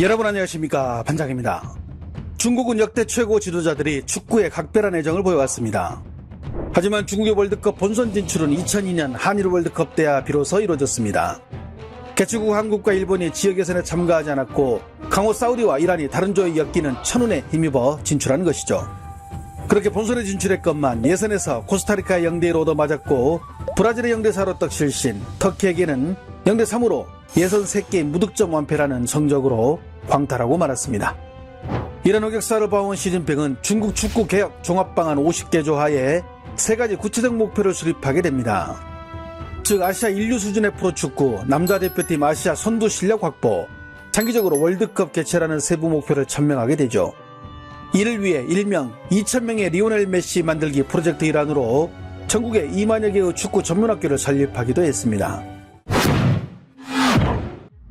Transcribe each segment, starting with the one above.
여러분 안녕하십니까 반장입니다. 중국은 역대 최고 지도자들이 축구에 각별한 애정을 보여왔습니다. 하지만 중국의 월드컵 본선 진출은 2002년 한일 월드컵 때야 비로소 이루어졌습니다. 개최국 한국과 일본이 지역 예선에 참가하지 않았고 강호 사우디와 이란이 다른 조에 엮이는 천운에 힘입어 진출한 것이죠. 그렇게 본선에 진출했건만 예선에서 코스타리카의 0대1로 얻어 맞았고 브라질의 0대4로 떡 실신 터키에게는 0대3으로 예선 3게임 무득점 완패라는 성적으로 광탈하고 말았습니다. 이런 흑역사를 봐온 시진핑은 중국 축구 개혁 종합방안 50개 조 하에 세 가지 구체적 목표를 수립하게 됩니다. 즉 아시아 인류 수준의 프로축구, 남자 대표팀 아시아 선두 실력 확보, 장기적으로 월드컵 개최라는 세부 목표를 천명하게 되죠. 이를 위해 일명 2,000명의 리오넬 메시 만들기 프로젝트 일환으로 전국에 2만여 개의 축구 전문학교를 설립하기도 했습니다.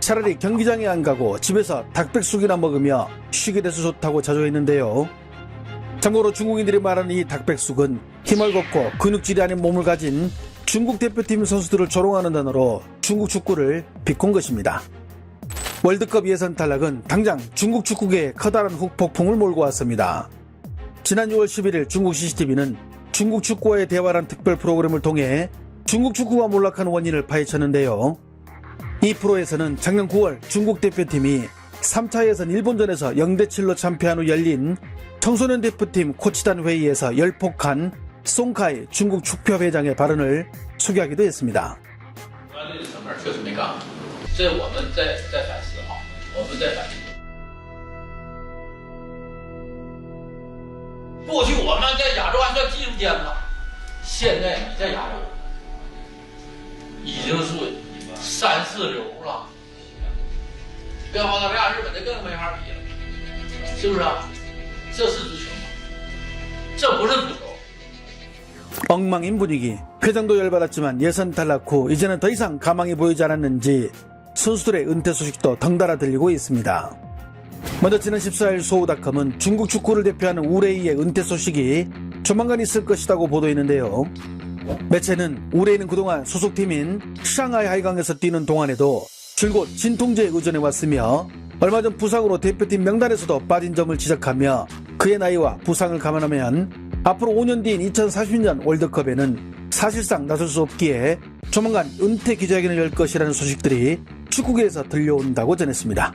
차라리 경기장에 안 가고 집에서 닭백숙이나 먹으며 쉬게 돼서 좋다고 자조했는데요. 참고로 중국인들이 말하는 이 닭백숙은 힘을 걷고 근육질이 아닌 몸을 가진 중국 대표팀 선수들을 조롱하는 단어로 중국 축구를 비꼰 것입니다. 월드컵 예선 탈락은 당장 중국 축구계에 커다란 후폭풍을 몰고 왔습니다. 지난 6월 11일 중국 CCTV는 중국 축구와의 대화란 특별 프로그램을 통해 중국 축구가 몰락한 원인을 파헤쳤는데요. 이 프로에서는 작년 9월 중국 대표팀이 3차 예선 일본전에서 0대7로 참패한 후 열린 청소년 대표팀 코치단 회의에서 열폭한 송카이 중국 축협회장의 발언을 소개하기도 했습니다. 三四流了，跟澳大利亚、日本的更没法比了，是不是啊？这是足球吗？这不是足球。 엉망인 분위기. 회장도 열받았지만 예선 탈락 후 이제는 더 이상 가망이 보이지 않았는지 선수들의 은퇴 소식도 덩달아 들리고 있습니다. 먼저 지난 14일 소우닷컴은 중국 축구를 대표하는 우레이의 은퇴 소식이 조만간 있을 것이라고 보도했는데요. 매체는 우레이는 그동안 소속팀인 샹하이 하이강에서 뛰는 동안에도 줄곧 진통제에 의존해 왔으며 얼마 전 부상으로 대표팀 명단에서도 빠진 점을 지적하며 그의 나이와 부상을 감안하면 앞으로 5년 뒤인 2040년 월드컵에는 사실상 나설 수 없기에 조만간 은퇴 기자회견을 열 것이라는 소식들이 축구계에서 들려온다고 전했습니다.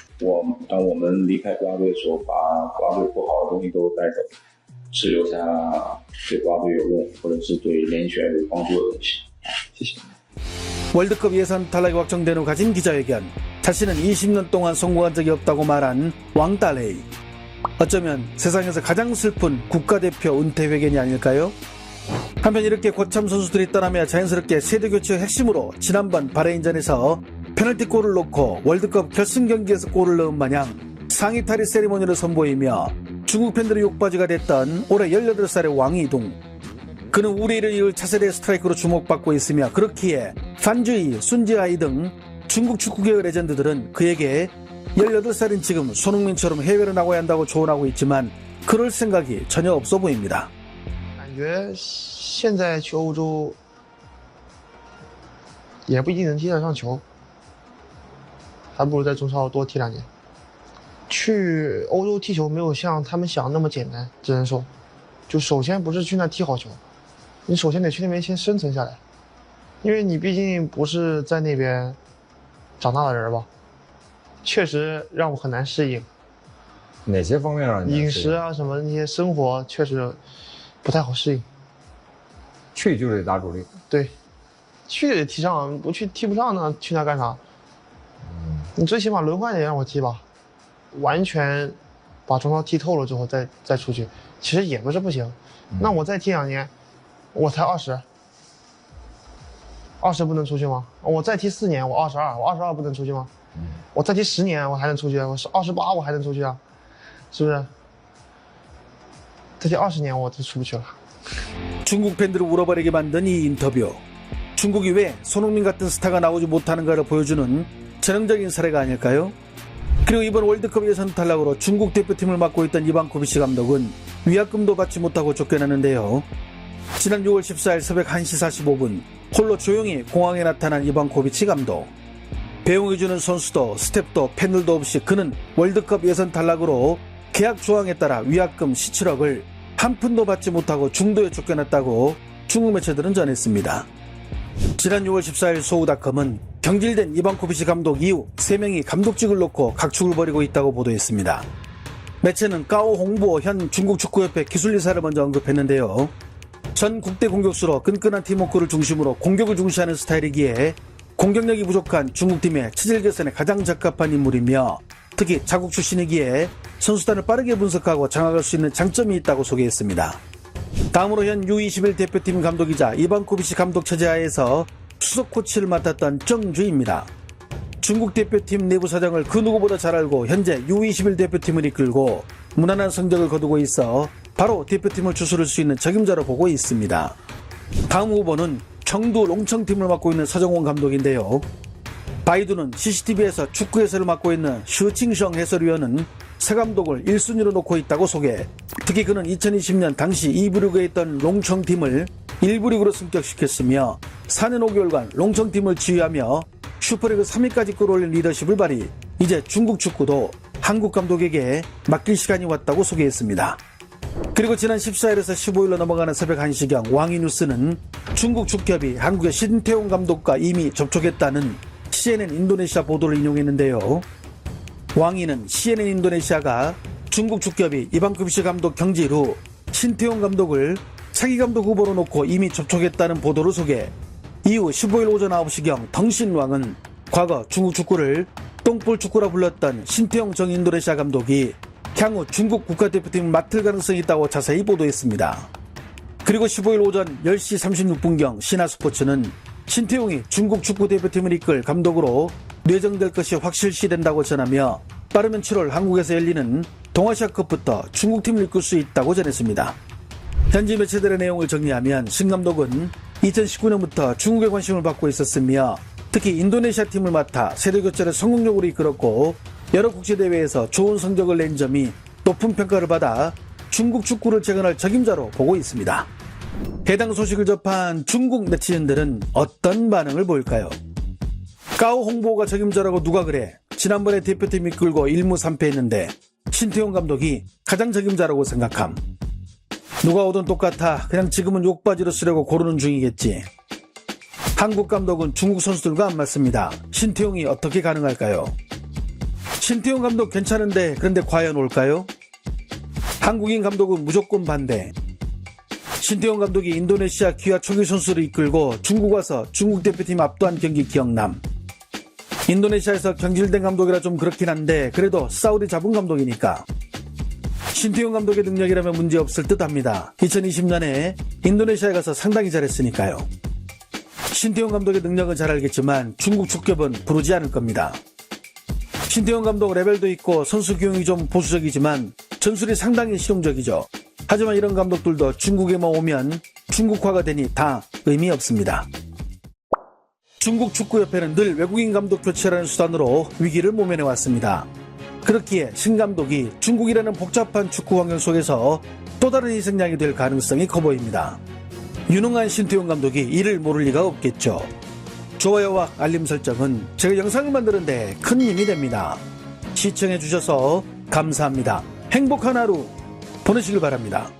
我当我们离开国家队的时候，把国家队不好的东西都带走，只留下对国家队有用或者是对联选有帮助的东西。谢谢。 월드컵 예선 탈락이 확정된 후 가진 기자회견. 자신은 20년 동안 성공한 적이 없다고 말한 왕따레이. 어쩌면 세상에서 가장 슬픈 국가대표 은퇴 회견이 아닐까요? 한편 이렇게 고참 선수들이 떠나며 자연스럽게 세대교체 핵심으로 지난번 바레인전에서 페널티골을 놓고 월드컵 결승 경기에서 골을 넣은 마냥 상위 탈의 세리머니를 선보이며 중국 팬들의 욕바지가 됐던 올해 18살의 왕이둥. 그는 우리를 이을 차세대 스트라이크로 주목받고 있으며 그렇기에 판주이, 순지아이 등 중국 축구계의 레전드들은 그에게 18살인 지금 손흥민처럼 해외로 나가야 한다고 조언하고 있지만 그럴 생각이 전혀 없어 보입니다. 感觉现在去欧洲也不一定能踢得上球， 还不如在中超多踢两年。去欧洲踢球没有像他们想的那么简单，只能说，就首先不是去那踢好球，你首先得去那边先生存下来，因为你毕竟不是在那边长大的人吧，确实让我很难适应。哪些方面让你饮食啊什么那些生活确实不太好适应。去就得打主力？对，去得踢上，不去踢不上呢，去那干啥？你最起码轮换得让我踢吧，完全把中超踢透了之后再再出去，其实也不是不行。那我再踢两年，我才二十，二十不能出去吗？我再踢四年，我二十二，我二十二不能出去吗？我再踢十年，我还能出去，我是二十八，我还能出去啊，是不是？再踢二十年，我就出不去了。 중국 팬들을 울어버리게 만든 이 인터뷰. 중국이 왜 손흥민 같은 스타가 나오지 못하는가를 보여주는 전형적인 사례가 아닐까요? 그리고 이번 월드컵 예선 탈락으로 중국 대표팀을 맡고 있던 이방코비치 감독은 위약금도 받지 못하고 쫓겨났는데요. 지난 6월 14일 새벽 1시 45분 홀로 조용히 공항에 나타난 이방코비치 감독. 배웅해주는 선수도 스텝도 팬들도 없이 그는 월드컵 예선 탈락으로 계약 조항에 따라 위약금 17억을 한 푼도 받지 못하고 중도에 쫓겨났다고 중국 매체들은 전했습니다. 지난 6월 14일 소우닷컴은 경질된 이방코비치 감독 이후 3명이 감독직을 놓고 각축을 벌이고 있다고 보도했습니다. 매체는 까오 홍보 현 중국 축구협회 기술이사를 먼저 언급했는데요. 전 국대 공격수로 끈끈한 팀워크를 중심으로 공격을 중시하는 스타일이기에 공격력이 부족한 중국팀의 체질 개선에 가장 적합한 인물이며 특히 자국 출신이기에 선수단을 빠르게 분석하고 장악할 수 있는 장점이 있다고 소개했습니다. 다음으로 현 U21 대표팀 감독이자 이반코비치 감독 체제하에서 수석 코치를 맡았던 정주입니다. 중국 대표팀 내부 사정을 그 누구보다 잘 알고 현재 U21 대표팀을 이끌고 무난한 성적을 거두고 있어 바로 대표팀을 추스를 수 있는 적임자로 보고 있습니다. 다음 후보는 청두 롱청팀을 맡고 있는 서정원 감독인데요. 바이두는 CCTV에서 축구 해설을 맡고 있는 슈칭성 해설위원은 새 감독을 1순위로 놓고 있다고 소개. 특히 그는 2020년 당시 2부리그에 있던 롱청팀을 1부리그로 승격시켰으며 4년 5개월간 롱청팀을 지휘하며 슈퍼리그 3위까지 끌어올린 리더십을 발휘. 이제 중국 축구도 한국 감독에게 맡길 시간이 왔다고 소개했습니다. 그리고 지난 14일에서 15일로 넘어가는 새벽 1시경 왕이 뉴스는 중국 축협이 한국의 신태용 감독과 이미 접촉했다는 CNN 인도네시아 보도를 인용했는데요. 왕이는 CNN 인도네시아가 중국 축협이 이방급시 감독 경질 후 신태용 감독을 차기 감독 후보로 놓고 이미 접촉했다는 보도를 소개. 이후 15일 오전 9시경 덩신왕은 과거 중국 축구를 똥볼 축구라 불렀던 신태용 정 인도네시아 감독이 향후 중국 국가대표팀을 맡을 가능성이 있다고 자세히 보도했습니다. 그리고 15일 오전 10시 36분경 신화스포츠는 신태용이 중국 축구대표팀을 이끌 감독으로 뇌정될 것이 확실시된다고 전하며 빠르면 7월 한국에서 열리는 동아시아컵부터 중국팀을 이끌 수 있다고 전했습니다. 현지 매체들의 내용을 정리하면 신 감독은 2019년부터 중국의 관심을 받고 있었으며 특히 인도네시아 팀을 맡아 세대 교체를 성공적으로 이끌었고 여러 국제 대회에서 좋은 성적을 낸 점이 높은 평가를 받아 중국 축구를 재건할 적임자로 보고 있습니다. 해당 소식을 접한 중국 네티즌들은 어떤 반응을 보일까요? 까오 홍보가 적임자라고 누가 그래? 지난번에 대표팀 이 끌고 1무 3패했는데 신태용 감독이 가장 적임자라고 생각함. 누가 오든 똑같아. 그냥 지금은 욕바지로 쓰려고 고르는 중이겠지. 한국 감독은 중국 선수들과 안 맞습니다. 신태용이 어떻게 가능할까요? 신태용 감독 괜찮은데 그런데 과연 올까요? 한국인 감독은 무조건 반대. 신태용 감독이 인도네시아 기아 초기 선수를 이끌고 중국 와서 중국 대표팀 압도한 경기 기억남. 인도네시아에서 경질된 감독이라 좀 그렇긴 한데 그래도 사우디 잡은 감독이니까. 신태용 감독의 능력이라면 문제 없을 듯 합니다. 2020년에 인도네시아에 가서 상당히 잘했으니까요. 신태용 감독의 능력은 잘 알겠지만 중국 축협은 부르지 않을 겁니다. 신태용 감독 레벨도 있고 선수 기용이 좀 보수적이지만 전술이 상당히 실용적이죠. 하지만 이런 감독들도 중국에만 오면 중국화가 되니 다 의미 없습니다. 중국 축구협회는 늘 외국인 감독 교체라는 수단으로 위기를 모면해 왔습니다. 그렇기에 신 감독이 중국이라는 복잡한 축구 환경 속에서 또 다른 희생양이 될 가능성이 커 보입니다. 유능한 신태용 감독이 이를 모를 리가 없겠죠. 좋아요와 알림 설정은 제가 영상을 만드는데 큰 힘이 됩니다. 시청해 주셔서 감사합니다. 행복한 하루 보내시길 바랍니다.